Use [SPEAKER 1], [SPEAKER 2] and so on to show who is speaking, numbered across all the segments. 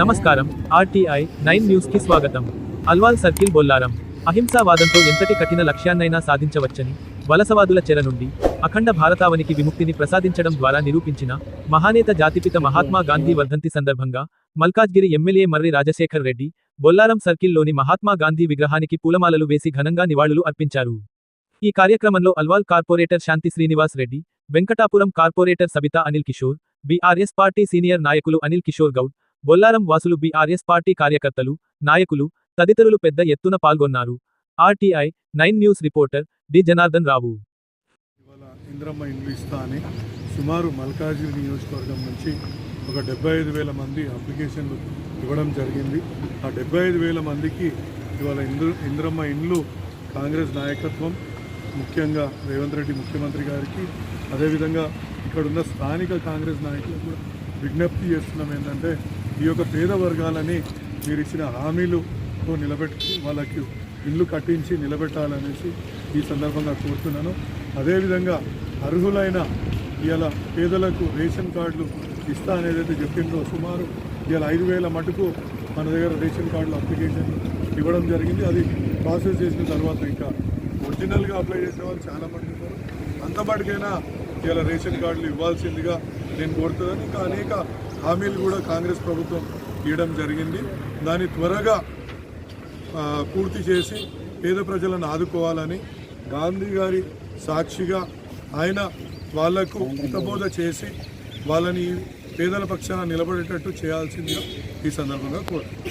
[SPEAKER 1] నమస్కారం. RTI nine న్యూస్కి స్వాగతం. అల్వాల్ సర్కిల్ బొల్లారం. అహింసావాదంతో ఎంతటి కఠిన లక్ష్యాన్నైనా సాధించవచ్చని వలసవాదుల చెర నుండి అఖండ భారతావనికి విముక్తిని ప్రసాదించడం ద్వారా నిరూపించిన మహానేత జాతిపిత మహాత్మా గాంధీ వర్ధంతి సందర్భంగా మల్కాజ్గిరి ఎమ్మెల్యే మర్రి రాజశేఖర్ రెడ్డి బొల్లారం సర్కిల్లోని మహాత్మా గాంధీ విగ్రహానికి పూలమాలలు వేసి ఘనంగా నివాళులు అర్పించారు. ఈ కార్యక్రమంలో Alwal corporator Shanti Srinivas Reddy Venkatapuram corporator Sabitha Anil Kishore BRS party senior నాయకులు అనిల్ కిషోర్ గౌడ్ బొల్లారం వాసులు బీఆర్ఎస్ పార్టీ కార్యకర్తలు నాయకులు తదితరులు పెద్ద ఎత్తున పాల్గొన్నారు. RTI nine news reporter D Janardhan Rao.
[SPEAKER 2] ఇవాళ ఇంద్రమ్మ ఇండ్లు ఇస్తా అని సుమారు మల్కాజ్గిరి నియోజకవర్గం నుంచి ఒక డెబ్బై ఐదు వేల మంది అప్లికేషన్లు ఇవ్వడం జరిగింది. ఆ డెబ్బై ఐదు వేల మందికి ఇవాళ ఇంద్ర ఇంద్రమ్మ ఇండ్లు కాంగ్రెస్ నాయకత్వం ముఖ్యంగా రేవంత్ రెడ్డి ముఖ్యమంత్రి గారికి. అదేవిధంగా ఇక్కడున్న స్థానిక కాంగ్రెస్ నాయకులకు కూడా విజ్ఞప్తి చేస్తున్నాం ఏంటంటే ఈ యొక్క పేద వర్గాలని మీరు ఇచ్చిన హామీలు నిలబెట్టి వాళ్ళకి ఇల్లు కట్టించి నిలబెట్టాలనేసి ఈ సందర్భంగా కోరుతున్నాను. అదేవిధంగా అర్హులైన ఇవాళ పేదలకు రేషన్ కార్డులు ఇస్తా అనేది అయితే సుమారు ఇవాళ ఐదు వేల మటుకు మన దగ్గర రేషన్ కార్డులు అప్లికేషన్ ఇవ్వడం జరిగింది. అది ప్రాసెస్ చేసిన తర్వాత ఇంకా ఒరిజినల్గా అప్లై చేసే వాళ్ళు చాలామంది ఉన్నారు. అంతపాటికైనా ఇవాళ రేషన్ కార్డులు ఇవ్వాల్సిందిగా నేను కోరుతున్నాను. ఇంకా అనేక హామీలు కూడా కాంగ్రెస్ ప్రభుత్వం ఇవ్వడం జరిగింది దాన్ని త్వరగా పూర్తి చేసి పేద ప్రజలను ఆదుకోవాలని గాంధీ గారి సాక్షిగా ఆయన వాళ్ళకు హితబోధ చేసి వాళ్ళని పేదల పక్షాన నిలబడేటట్టు చేయాల్సిందిగా ఈ సందర్భంగా కోరుతున్నాను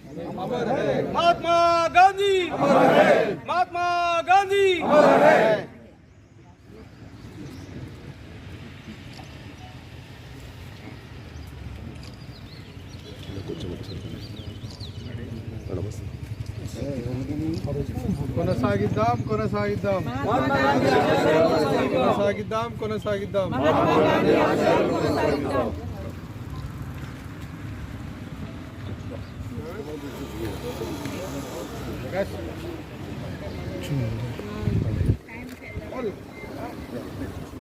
[SPEAKER 3] महात्मा गांधी महात्मा गांधी
[SPEAKER 2] కొనసాగిద్దాం కొనసాగిద్దాం కొనసాగిద్దాం కొనసాగిద్దాం
[SPEAKER 4] Kaç? Tüm